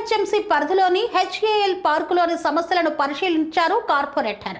GHMC పరిధిలోని HAL పార్కులోని సమస్యలను పరిశీలించారు కార్పొరేటర్.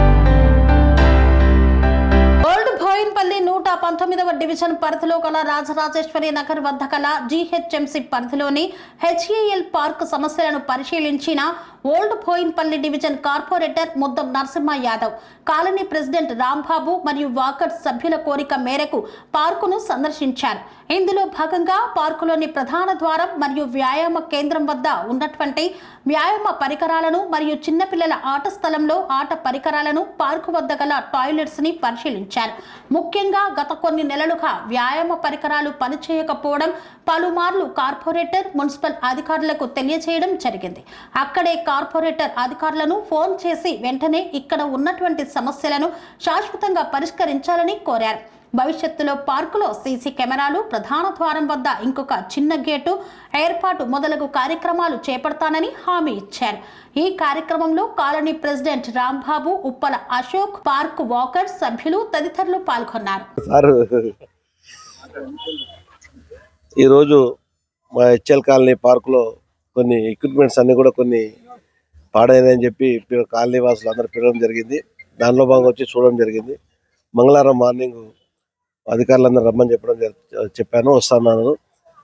ఓల్డ్ భోయిన్పల్లి నూట పంతొమ్మిదవ డివిజన్ పరిధిలో గల రాజరాజేశ్వరి నగర్ వద్ద గల జీహెచ్ఎంసీ పరిధిలోని హెచ్ఏఎల్ పార్క్ సమస్యలను పరిశీలించిన old Bhoinpally division corporator Muddam Narasimha Yadav. Colony president Rambabu మరియు వాకర్ సభ్యుల కోరిక మేరకు పార్కును సందర్శించారు. ఇందులో భాగంగా పార్కులోని ప్రధాన ద్వారం మరియు వ్యాయామ కేంద్రం వద్ద ఉన్నటువంటి వ్యాయామ పరికరాలను మరియు చిన్నపిల్లల ఆట స్థలంలో ఆట పరికరాలను పార్కు వద్ద గల టాయిలెట్స్ని పరిశీలించారు. ముఖ్యంగా గత కొన్ని నెలలుగా వ్యాయామ పరికరాలు పనిచేయకపోవడం పలుమార్లు కార్పొరేటర్ మున్సిపల్ అధికారులకు తెలియజేయడం జరిగింది. అక్కడే కార్పొరేటర్ అధికారులను ఫోన్ చేసి వెంటనే ఇక్కడ ఉన్నటువంటి సమస్యలను శాశ్వతంగా పరిష్కరించాలని కోరారు. భవిష్యత్తులో పార్కులో సీసీ కెమెరాలు ప్రధాన ద్వారం వద్ద ఇంకొక చిన్న గేటు ఏర్పాటు మొదలగు కార్యక్రమాలు చేపడతానని హామీ ఇచ్చారు. ఈ కార్యక్రమంలో colony president Rambabu Uppala Ashok park walkers సభ్యులు తదితరులు పాల్గొన్నారు. ఈరోజు మా హెచ్ఎల్ కాలనీ పార్కులో కొన్ని ఎక్విప్మెంట్స్ అన్నీ కూడా కొన్ని పాడైనాయని చెప్పి కాలనీ వాసులు అందరూ పిలవడం జరిగింది. దానిలో భాగంగా వచ్చి చూడడం జరిగింది. మంగళవారం మార్నింగ్ అధికారులందరూ రమ్మని చెప్పడం జరి- చెప్పాను వస్తాను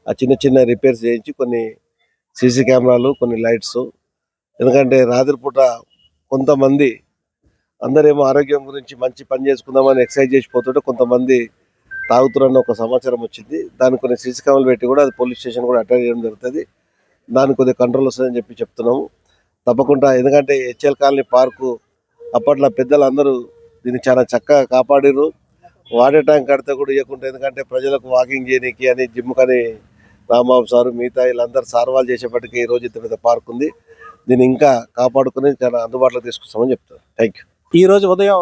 ఆ చిన్న చిన్న రిపేర్స్ చేయించి కొన్ని సీసీ కెమెరాలు కొన్ని లైట్స్. ఎందుకంటే రాత్రిపూట కొంతమంది అందరేమో ఆరోగ్యం గురించి మంచి పని చేసుకుందామని ఎక్సర్సైజ్ చేసిపోతుంటే కొంతమంది తాగుతున్న ఒక సమాచారం వచ్చింది. దాన్ని కొన్ని సీసీ కెమెరాలు పెట్టి కూడా అది పోలీస్ స్టేషన్ కూడా అటెండ్ చేయడం జరుగుతుంది. దాని కొద్దిగా కంట్రోల్ వస్తుందని చెప్పి చెప్తున్నాము. తప్పకుండా ఎందుకంటే హెచ్ఎల్ కాలనీ పార్కు అప్పట్లో పెద్దలందరూ దీన్ని చాలా చక్కగా కాపాడారు వాటర్ ట్యాంక్ కడితే కూడా ఇవ్వకుండా ఎందుకంటే ప్రజలకు వాకింగ్ చేయడానికి అని జిమ్ కానీ రాంబాబు సారు మిగతా వీళ్ళందరూ సార్ వాళ్ళు చేసేప్పటికీ ఈ రోజు ఇంత పెద్ద పార్క్ ఉంది. దీన్ని ఇంకా కాపాడుకుని చాలా అందుబాటులో తీసుకొస్తామని చెప్తాను థ్యాంక్ యూ ఈ రోజు ఉదయం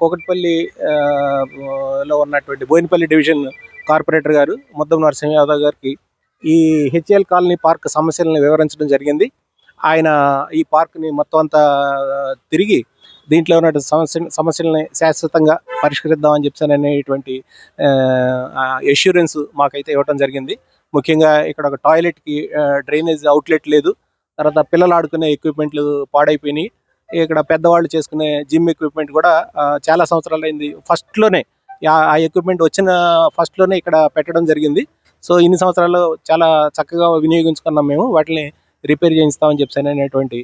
కోకట్పల్లి లో ఉన్నటువంటి బోయినపల్లి డివిజన్ కార్పొరేటర్ గారు ముద్దం నరసింహ యాదవ్ గారికి ఈ హెచ్ఎల్ కాలనీ పార్క్ సమస్యలను వివరించడం జరిగింది. ఆయన ఈ పార్క్ని మొత్తం అంతా తిరిగి దీంట్లో ఉన్న సమస్య సమస్యలని శాశ్వతంగా పరిష్కరిద్దామని చెప్పాను అనేటువంటి ఎష్యూరెన్స్ మాకైతే ఇవ్వడం జరిగింది. ముఖ్యంగా ఇక్కడ ఒక టాయిలెట్కి డ్రైనేజ్ అవుట్లెట్ లేదు. తర్వాత పిల్లలు ఆడుకునే ఎక్విప్మెంట్లు పాడైపోయినాయి. ఇక్కడ పెద్దవాళ్ళు చేసుకునే జిమ్ ఎక్విప్మెంట్ కూడా చాలా సంవత్సరాలు అయింది. ఫస్ట్లోనే ఆ ఎక్విప్మెంట్ వచ్చిన ఫస్ట్లోనే ఇక్కడ పెట్టడం జరిగింది. సో ఇన్ని సంవత్సరాలు చాలా చక్కగా వినియోగించుకున్నాం మేము. వాటిని రిపేర్ చేయిస్తామని చెప్పాను అనేటువంటి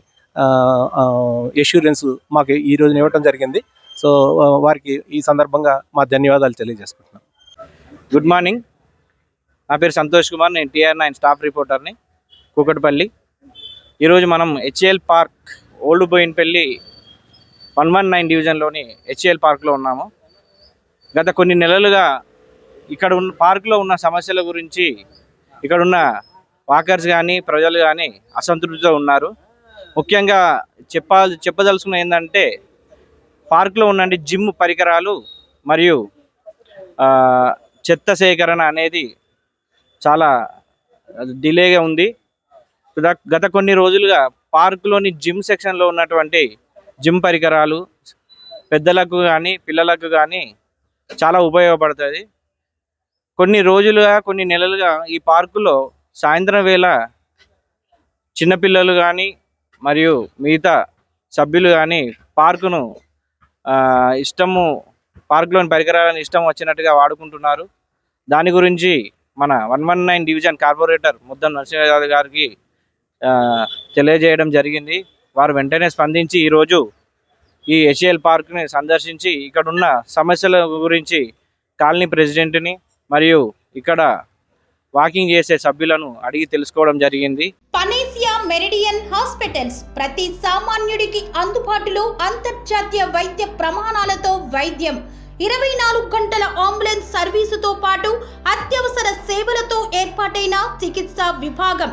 ఎష్యూరెన్స్ మాకు ఈ రోజున ఇవ్వడం జరిగింది. సో వారికి ఈ సందర్భంగా మా ధన్యవాదాలు తెలియజేసుకుంటున్నాం. గుడ్ మార్నింగ్ నా పేరు సంతోష్ కుమార్. నేను టీఆర్ నైన్ స్టాఫ్ రిపోర్టర్ని కూకట్పల్లి. ఈరోజు మనం HAL park old Bowenpally one one nine డివిజన్లోని హెచ్ఏఎల్ పార్క్లో ఉన్నాము. గత కొన్ని నెలలుగా ఇక్కడ ఉన్న పార్కులో ఉన్న సమస్యల గురించి ఇక్కడ ఉన్న వాకర్స్ కానీ ప్రజలు కానీ అసంతృప్తితో ఉన్నారు. ముఖ్యంగా చెప్పా చెప్పదలుచుకున్న ఏంటంటే పార్కులో ఉన్న జిమ్ పరికరాలు మరియు చెత్త సేకరణ అనేది చాలా డిలేగా ఉంది. గత కొన్ని రోజులుగా పార్కులోని జిమ్ సెక్షన్లో ఉన్నటువంటి జిమ్ పరికరాలు పెద్దలకు కానీ పిల్లలకు కానీ చాలా ఉపయోగపడుతుంది కొన్ని రోజులుగా కొన్ని నెలలుగా ఈ పార్కులో సాయంత్రం వేళ చిన్నపిల్లలు కానీ మరియు మిగతా సభ్యులు కానీ పార్కును ఇష్టము పార్కులోని పరికరాలను ఇష్టం వచ్చినట్టుగా వాడుకుంటున్నారు. దాని గురించి మన one one nine division corporator Muddam Narasimharaju గారికి తెలియజేయడం జరిగింది. వారు వెంటనే స్పందించి ఈరోజు ఈ ఎషియల్ పార్క్ని సందర్శించి ఇక్కడ ఉన్న సమస్యల గురించి కాలనీ ప్రెసిడెంట్ని మరియు ఇక్కడ వాకింగ్ చేసే సభ్యులను అడిగి తెలుసుకోవడం జరిగింది. పనేసియా మెరిడియన్ హాస్పిటల్స్ ప్రతి సామాన్యుడికి అందుబాటులో అంతర్జాతీయ వైద్య ప్రమాణాలతో వైద్యం. ఇరవై నాలుగు గంటల అంబులెన్స్ సర్వీసుతో పాటు అత్యవసర సేవలతో ఏర్పాటైన చికిత్సా విభాగం.